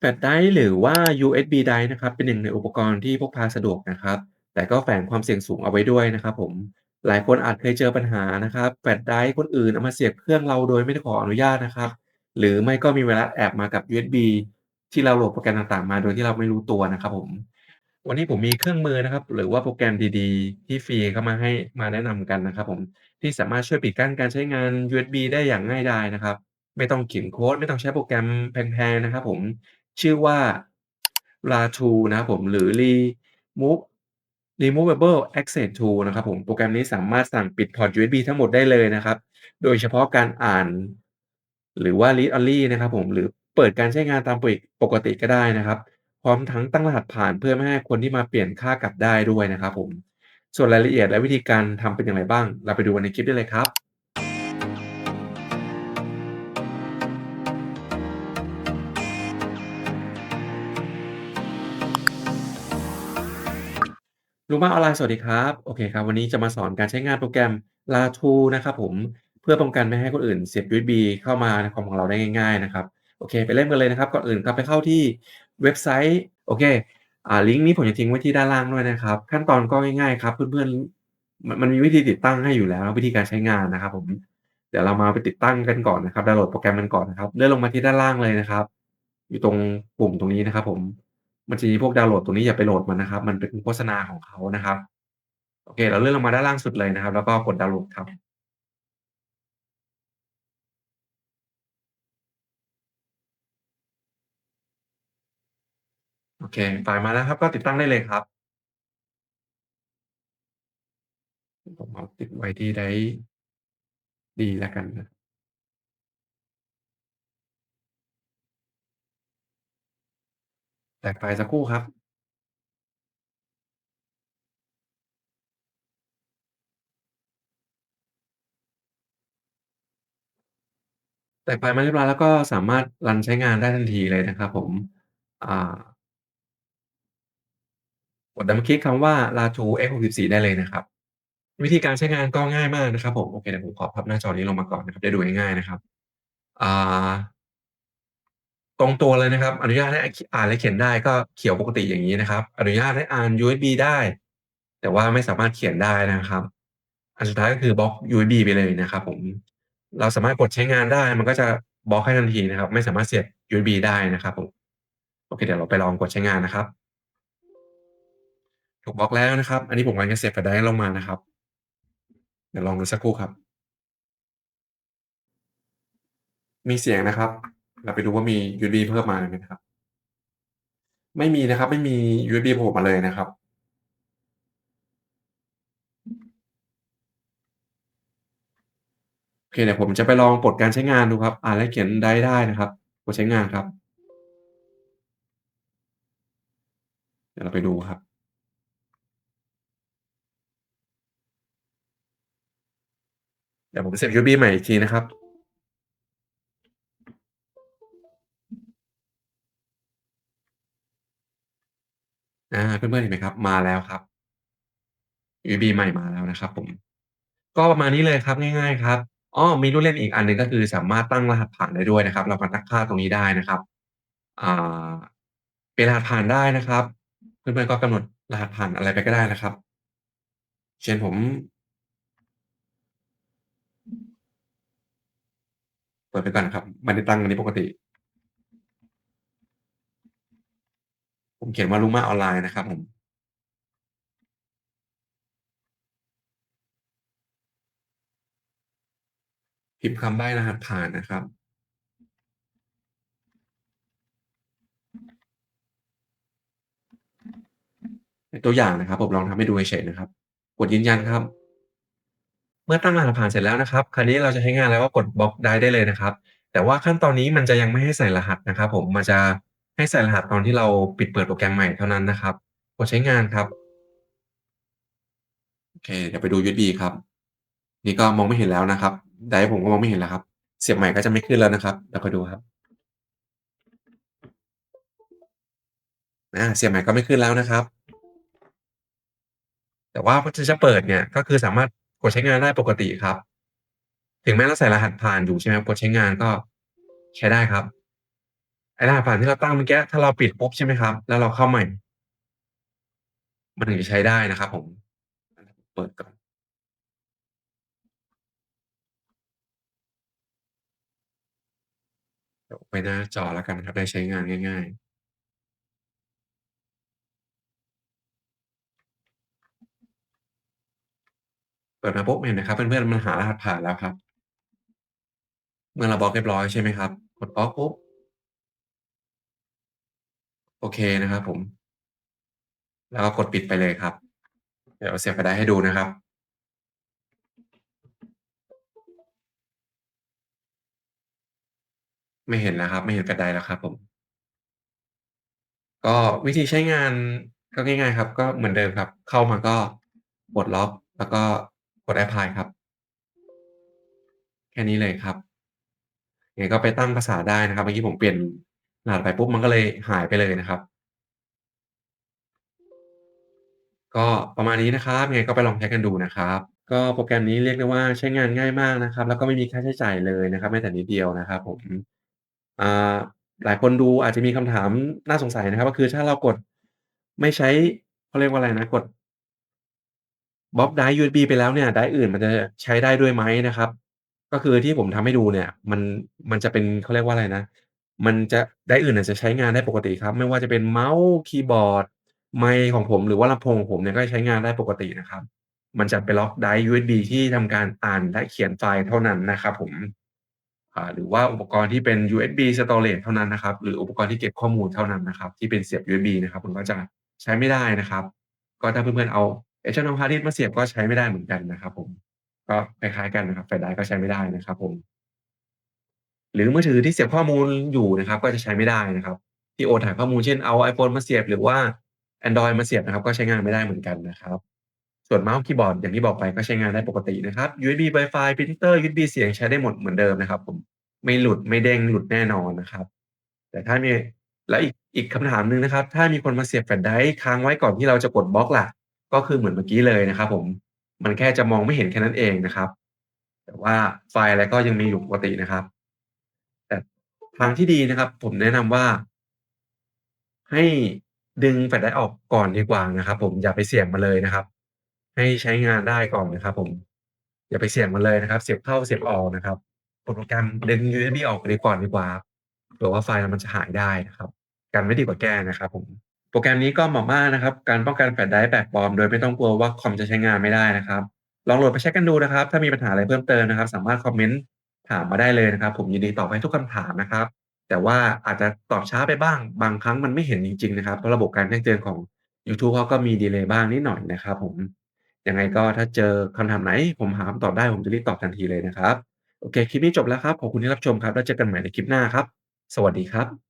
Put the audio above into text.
แฟลชไดรฟ์หรือว่า USB ไดรฟ์นะครับ เป็นหนึ่งในอุปกรณ์ที่พกพาสะดวกนะครับ แต่ก็แฝงความเสี่ยงสูงเอาไว้ด้วยนะครับผม หลายคนอาจเคยเจอปัญหานะครับ แฟลชไดรฟ์คนอื่นเอามาเสียบเครื่องเราโดยไม่ได้ขออนุญาตนะครับ หรือไม่ก็มีไวรัสแอบมากับ USB ที่เราโหลดโปรแกรมต่างๆ มาโดยที่เราไม่รู้ตัวนะครับผม วันนี้ผมมีเครื่องมือนะครับ หรือว่าโปรแกรมดีๆ ที่ฟรีเข้ามาให้มาแนะนำกันนะครับผม ที่สามารถช่วยปิดกั้นการใช้งาน USB ได้อย่างง่ายดายนะครับ ไม่ต้องเขียนโค้ด ไม่ต้องใช้โปรแกรมแพงๆนะครับผม ชื่อว่า RA2 นะครับผม หรือ Remove Removable Access Tool นะครับผม โปรแกรมนี้สามารถสั่งปิดพอร์ต USB ทั้งหมดได้เลยนะครับ โดยเฉพาะการอ่าน หรือว่า Read Only นะครับผม หรือเปิดการใช้งานตามปกติก็ได้นะครับ พร้อมทั้งตั้งรหัสผ่านเพื่อไม่ให้คนที่มาเปลี่ยนค่ากลับได้ด้วยนะครับผม ส่วนรายละเอียดและวิธีการทำเป็นอย่างไรบ้าง เราไปดูในคลิปได้เลยครับ รู้มาออนไลน์สวัสดีครับ โอเคครับ วันนี้จะมาสอนการใช้งานโปรแกรม RA2 นะครับผมเพื่อป้องกันไม่ให้คนอื่นเสียบ USB เข้ามาในคอมของเราได้ง่ายๆนะครับโอเค ไปเริ่มกันเลยนะครับก่อนอื่นครับไปเข้าที่เว็บไซต์โอเคอ่าลิงก์นี้ผมจะทิ้งไว้ที่ด้านล่างด้วยนะครับ ขั้นตอนก็ง่ายๆครับ เพื่อนๆมันมันมีวิธีติดตั้งให้อยู่แล้ว วิธีการใช้งานนะครับผมเดี๋ยวเรามาไปติดตั้งกันก่อนนะครับดาวน์โหลดโปรแกรมกันก่อนนะครับเลื่อนลงมาที่ด้านล่างเลยนะครับ อยู่ตรงปุ่มตรงนี้นะครับผม มันจะมีพวกดาวน์โหลดตรงนี้อย่าไปโหลดมันนะครับ มันเป็นโฆษณาของเขานะครับ โอเค เราเลื่อนลงมาด้านล่างสุดเลยนะครับ แล้วก็กดดาวน์โหลดครับโอเคไฟล์มาแล้วครับ ก็ติดตั้งได้เลยครับผมเอาติดไว้ที่ไดรฟ์ดีแล้วกันนะ แตกไฟล์สักครู่ครับ แตกไฟมาเรียบร้อย แล้วก็สามารถรันใช้งานได้ทันทีเลยนะครับผม อ่า กดดับเบิลคลิกคำว่า RA2 X64 ได้เลยนะครับ วิธีการใช้งานก็ง่ายมากนะครับผม โอเค เดี๋ยวผมขอพับหน้าจอนี้ลงมาก่อนนะครับ จะได้ดูง่าย ๆ นะครับ อ่า ตรงตัวเลยนะครับ อนุญาตให้อ่านและเขียนได้ก็เขียวปกติอย่างงี้นะครับ อนุญาตให้อ่าน USB ได้ แต่ว่าไม่สามารถเขียนได้นะครับ อันสุดท้ายก็คือบล็อก USB ไปเลยนะครับผมเราสามารถกดใช้งานได้ มันก็จะบล็อกให้ทันทีนะครับ ไม่สามารถเสียบ USB ได้นะครับผมโอเคเดี๋ยวเราไปลองกดใช้งานนะครับ ถูกบล็อกแล้วนะครับ อันนี้ผมกำลังจะเสียบแฟลชไดร์ลงมานะครับ เดี๋ยวลองดูสักครู่ครับ มีเสียงนะครับ เราไปดูว่ามี USB เพิ่มมาไหมนะครับ ไม่มีนะครับ ไม่มี USB โผล่มาเลยนะครับ โอเคเดี๋ยวผมจะไปลองปลดการใช้งานดูครับ อ่านและเขียนไดรฟ์ได้นะครับกดใช้งานครับ เดี๋ยวเราไปดูครับเดี๋ยวผมเสียบ USB ใหม่อีกทีนะครับ อา เพื่อน ๆ เห็นไหมครับ มาแล้วครับ USB ใหม่มาแล้วนะครับผม ก็ประมาณนี้เลยครับ ง่าย ๆ ครับ อ้อ มีลูกเล่นอีกอันหนึ่ง ก็คือสามารถตั้งรหัสผ่านได้ด้วยนะครับ เรามาตั้งค่าตรงนี้ได้นะครับ อ่า เปลี่ยนรหัสผ่านได้นะครับ เพื่อน ๆ ก็กำหนดรหัสผ่านอะไรไปก็ได้นะครับ เช่น ผม เปิดไปก่อนนะครับ ไม่ได้ตั้งอันนี้ปกติ ผมเขียนว่า Ruma ออนไลน์นะครับผม พิมพ์คำใบ้รหัสผ่านนะครับตัวอย่างนะครับ ผมลองทำให้ดูเฉยๆนะครับ กดยืนยันครับ เมื่อตั้งรหัสผ่านเสร็จแล้วนะครับ คราวนี้เราจะใช้งานแล้วก็กดบล็อกได้ได้เลยนะครับ แต่ว่าขั้นตอนนี้มันจะยังไม่ให้ใส่รหัสนะครับ ผมมันจะ ให้ใส่รหัสตอนที่เราปิดเปิดโปรแกรมใหม่เท่านั้นนะครับ กดใช้งานครับ โอเค เดี๋ยวไปดู USB ครับ นี่ก็มองไม่เห็นแล้วนะครับ ไดรฟ์ผมก็มองไม่เห็นแล้วครับ เสียบใหม่ก็จะไม่ขึ้นแล้วนะครับเดี๋ยวคอยดูครับอาเสียบใหม่ก็ไม่ขึ้นแล้วนะครับ แต่ว่าพอจะเปิดเนี่ย ก็คือสามารถกดใช้งานได้ปกติครับ ถึงแม้เราใส่รหัสผ่านอยู่ใช่ไหมกดใช้งานก็ใช้ได้ครับ ไอ้รหัสผ่านที่เราตั้งเมื่อกี้ ถ้าเราปิดปุ๊บใช่ไหมครับ แล้วเราเข้าใหม่ มันถึงจะใช้ได้นะครับผม เปิดก่อน เดี๋ยวไปหน้าจอแล้วกันครับ ได้ใช้งานง่าย ๆเปิดมาปุ๊บเห็นไหมครับเพื่อนๆมันหารหัสผ่านแล้วครับ เมื่อเราบล็อกเรียบร้อยใช่ไหมครับกดบล็อกปุ๊บ โอเคนะครับผม แล้วก็กดปิดไปเลยครับ เดี๋ยวเสียบแฟลชไดรฟ์ให้ดูนะครับ ไม่เห็นแล้วครับ ไม่เห็นแฟลชไดแล้วครับ ผม ก็วิธีใช้งานก็ง่ายๆครับ ก็เหมือนเดิมครับ เข้ามาก็ปลดล็อก แล้วก็กด Apply ครับ แค่นี้เลยครับยังไงก็ไปตั้งภาษาได้นะครับ เมื่อกี้ผมเปลี่ยน รหัสไปปุ๊บมันก็เลยหายไปเลยนะครับ ก็ประมาณนี้นะครับยังไงก็ไปลองใช้กันดูนะครับ ก็โปรแกรมนี้เรียกได้ว่าใช้งานง่ายมากนะครับ แล้วก็ไม่มีค่าใช้จ่ายเลยนะครับแม้แต่นิดเดียวนะครับผมอ่าหลายคนดูอาจจะมีคำถามน่าสงสัยนะครับ ก็คือถ้าเรากดไม่ใช้เขาเรียกว่าอะไรนะกดบล็อกไดรฟ์ USB ไปแล้วเนี่ยไดรฟ์อื่นมันจะใช้ได้ด้วยไหมนะครับ ก็คือที่ผมทำให้ดูเนี่ย มันมันจะเป็นเขาเรียกว่าอะไรนะ มันจะ ไดร์อื่นน่ะจะใช้งานได้ปกติครับ ไม่ว่าจะเป็นเมาส์ คีย์บอร์ด ไมค์ของผม หรือว่าลำโพงของผมเนี่ย ก็ใช้งานได้ปกตินะครับ มันจะไปล็อกไดร์ USB ที่ทำการอ่านและเขียนไฟล์เท่านั้นนะครับผม อ่า หรือว่าอุปกรณ์ที่เป็น USB Storage เท่านั้นนะครับ หรืออุปกรณ์ที่เก็บข้อมูลเท่านั้นนะครับ ที่เป็นเสียบ USB นะครับ มันก็จะใช้ไม่ได้นะครับ ก็ถ้าเพื่อนๆเอา External Hard Disk มาเสียบก็ใช้ไม่ได้เหมือนกันนะครับผม ก็คล้าย ๆ กันนะครับแฟลชไดรฟ์ก็ใช้ไม่ได้นะครับผม หรือมือถือที่เสียบข้อมูลอยู่นะครับ ก็จะใช้ไม่ได้นะครับ ที่โอนถ่ายข้อมูลเช่นเอา iPhone มาเสียบ หรือว่าแอนดรอยมาเสียบนะครับ ก็ใช้งานไม่ได้เหมือนกันนะครับ ส่วนเมาส์คีย์บอร์ดอย่างที่บอกไปก็ใช้งานได้ปกตินะครับ USB ไวฟายพรินเตอร์ USB เสียงใช้ได้หมดเหมือนเดิมนะครับ ผมไม่หลุดไม่เด้งหลุดแน่นอนนะครับ แต่ถ้ามีแล้วอีกอีกคำถามหนึ่งนะครับ ถ้ามีคนมาเสียบแฟลชไดรฟ์ค้างไว้ก่อนที่เราจะกดบล็อกล่ะ ก็คือเหมือนเมื่อกี้เลยนะครับ ผมมันแค่จะมองไม่เห็นแค่นั้นเองนะครับ แต่ว่าไฟล์อะไรก็ยังมีอยู่ปกตินะครับ ทางที่ดีนะครับ ผมแนะนำว่า ให้ดึงแฟลชไดรฟ์ออกก่อนดีกว่านะครับผม อย่าไปเสี่ยงมันเลยนะครับ ให้ใช้งานได้ก่อนนะครับผม อย่าไปเสี่ยงมันเลยนะครับ เสียบเข้าเสียบออกนะครับ โปรแกรมดึง USB ออกไปก่อนดีกว่าครับเผื่อว่าไฟล์มันจะหายได้นะครับกันไว้ดีกว่าแก้นะครับ ผม โปรแกรมนี้ก็เหมาะมากนะครับ การป้องกันแฟลชไดรฟ์แบบปลอม โดยไม่ต้องกลัวว่าคอมจะใช้งานไม่ได้นะครับ ลองโหลดไปใช้กันดูนะครับ ถ้ามีปัญหาอะไรเพิ่มเติมนะครับ สามารถคอมเมนต์ ถามมาได้เลยนะครับ ผมยินดีตอบให้ทุกคำถามนะครับ แต่ว่าอาจจะตอบช้าไปบ้าง บางครั้งมันไม่เห็นจริง ๆ นะครับเพราะระบบการแจ้งเตือนของยูทูบเขาก็มีดีเลย์บ้างนิดหน่อยนะครับ ผมยังไงก็ถ้าเจอคำถามไหน ผมหาคำตอบได้ผมจะรีบตอบทันทีเลยนะครับ โอเค คลิปนี้จบแล้วครับ ขอบคุณที่รับชมครับ แล้วเจอกันใหม่ในคลิปหน้าครับ สวัสดีครับ